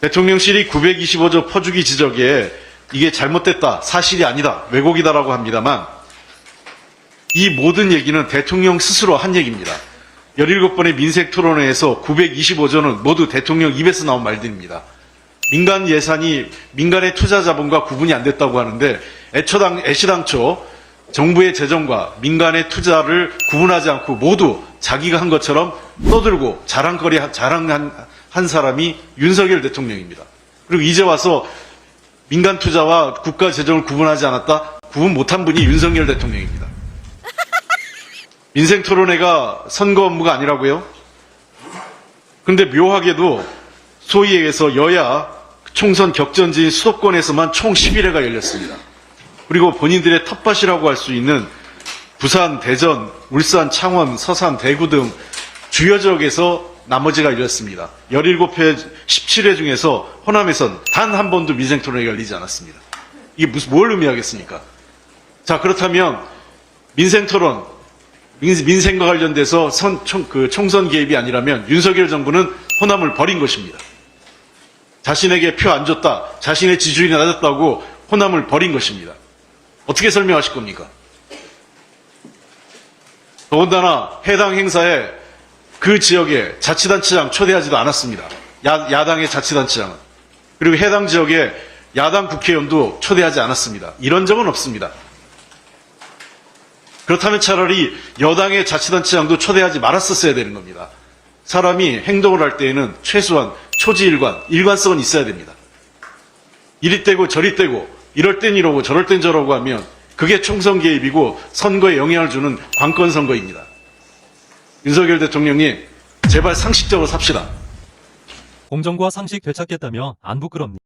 대통령실이 925조 퍼주기 지적에 이게 잘못됐다, 사실이 아니다, 왜곡이다라고 합니다만 이 모든 얘기는 대통령 스스로 한 얘기입니다. 17번의 민생 토론회에서 925조는 모두 대통령 입에서 나온 말들입니다. 민간 예산이 민간의 투자 자본과 구분이 안 됐다고 하는데 애초당, 애시당초 정부의 재정과 민간의 투자를 구분하지 않고 모두 자기가 한 것처럼 떠들고 자랑거리, 자랑한 한 사람이 윤석열 대통령입니다. 그리고 이제 와서 민간 투자와 국가 재정을 구분하지 않았다? 구분 못한 분이 윤석열 대통령입니다. 민생 토론회가 선거 업무가 아니라고요? 근데 묘하게도 소위 얘기해서 여야 총선 격전지인 수도권에서만 총 11회가 열렸습니다. 그리고 본인들의 텃밭이라고 할 수 있는 부산, 대전, 울산, 창원, 서산, 대구 등 주요 지역에서 나머지가 열렸습니다. 17회, 17회 중에서 호남에선 단 한 번도 민생 토론회가 열리지 않았습니다. 이게 무슨, 뭘 의미하겠습니까? 자, 그렇다면 민생 토론, 민- 민생과 관련돼서 선, 총, 그 총선 개입이 아니라면 윤석열 정부는 호남을 버린 것입니다. 자신에게 표 안 줬다, 자신의 지지율이 낮았다고 호남을 버린 것입니다. 어떻게 설명하실 겁니까? 더군다나 해당 행사에 그 지역에 자치단체장 초대하지도 않았습니다. 야, 야당의 자치단체장은. 그리고 해당 지역에 야당 국회의원도 초대하지 않았습니다. 이런 적은 없습니다. 그렇다면 차라리 여당의 자치단체장도 초대하지 말았었어야 되는 겁니다. 사람이 행동을 할 때에는 최소한 초지일관, 일관성은 있어야 됩니다. 이리 떼고 저리 떼고 이럴 땐 이러고 저럴 땐 저러고 하면 그게 총선 개입이고 선거에 영향을 주는 관건 선거입니다. 윤석열 대통령님 제발 상식적으로 삽시다. 공정과 상식 되찾겠다며 안 부끄럽니?